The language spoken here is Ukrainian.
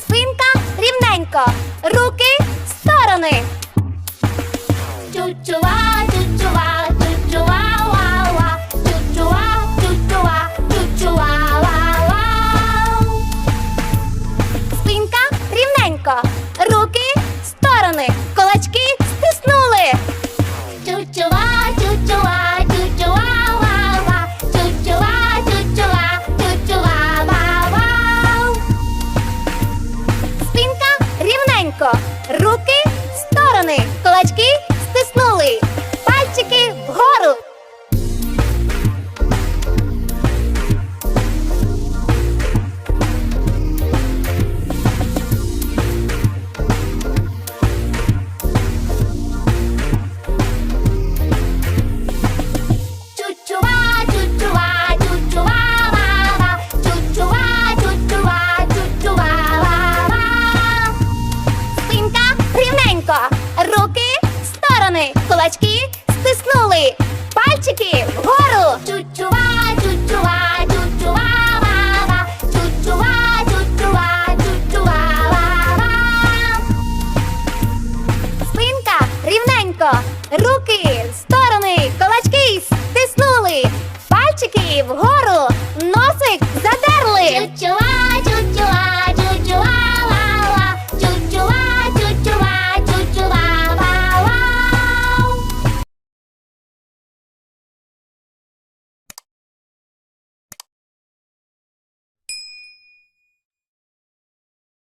Спинка рівненько, руки в сторони. Спинка рівненько, руки сторони, рівненько, руки сторони, кулачки рівненько, руки в сторони, кулачки стиснули, пальчики вгору. Чучува, чучува, чучува. Спинка рівненько, руки